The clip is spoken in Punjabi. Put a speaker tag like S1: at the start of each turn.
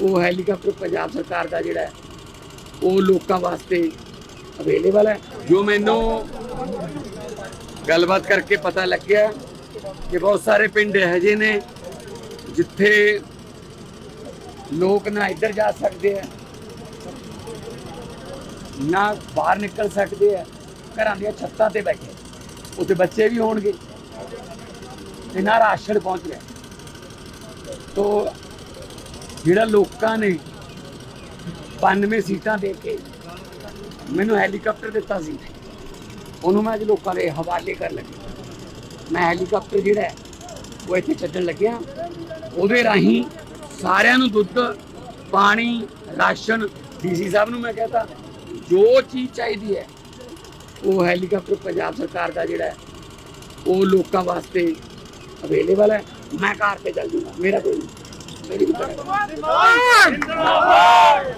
S1: ਉਹ ਹੈਲੀਕਾਪਟਰ ਪੰਜਾਬ ਸਰਕਾਰ ਦਾ ਜਿਹੜਾ ਹੈ, ਉਹ ਲੋਕਾਂ ਵਾਸਤੇ ਅਵੇਲੇਬਲ ਹੈ। ਜੋ ਮੈਨੂੰ ਗੱਲਬਾਤ ਕਰਕੇ ਪਤਾ ਲੱਗਿਆ ਕਿ ਬਹੁਤ ਸਾਰੇ ਪਿੰਡ ਇਹੋ ਜਿਹੇ ਨੇ ਜਿੱਥੇ ਲੋਕ ਨਾ ਇੱਧਰ ਜਾ ਸਕਦੇ ਆ ਨਾ ਬਾਹਰ ਨਿਕਲ ਸਕਦੇ ਆ ਘਰਾਂ ਦੀਆਂ ਛੱਤਾਂ ਤੇ ਬੈਠੇ ਉੱਥੇ ਬੱਚੇ ਵੀ ਹੋਣਗੇ ਤੇ ਨਾ ਰਾਸ਼ਨ ਪਹੁੰਚ ਰਿਹਾ ਤੋ ਜਿਹੜਾ ਲੋਕਾਂ ਨੇ 92 ਸੀਟਾਂ ਦੇ ਕੇ ਮੈਨੂੰ ਹੈਲੀਕਾਪਟਰ ਦਿੱਤਾ ਸੀ ਉਹਨੂੰ ਮੈਂ ਅੱਜ ਲੋਕਾਂ ਦੇ ਹਵਾਲੇ ਕਰਨ ਲੱਗਿਆ ਮੈਂ ਹੈਲੀਕਾਪਟਰ ਜਿਹੜਾ ਹੈ, ਉਹ ਇੱਥੇ ਛੱਡਣ ਲੱਗਿਆ। ਉਹਦੇ ਰਾਹੀਂ ਸਾਰਿਆਂ ਨੂੰ ਦੁੱਧ ਪਾਣੀ ਰਾਸ਼ਨ ਡੀਸੀ ਸਾਹਿਬ ਨੂੰ ਮੈਂ ਕਹਤਾ ਜੋ ਚੀਜ਼ ਚਾਹੀਦੀ ਹੈ ਉਹ ਹੈਲੀਕਾਪਟਰ ਪੰਜਾਬ ਸਰਕਾਰ ਦਾ ਜਿਹੜਾ ਉਹ ਲੋਕਾਂ ਵਾਸਤੇ ਅਵੇਲੇਬਲ ਹੈ। ਮੈਂ ਕਾਰ ਤੇ ਚੱਲ ਜੂਗਾ ਮੇਰਾ ਕੋਈ தெரிவித்தார்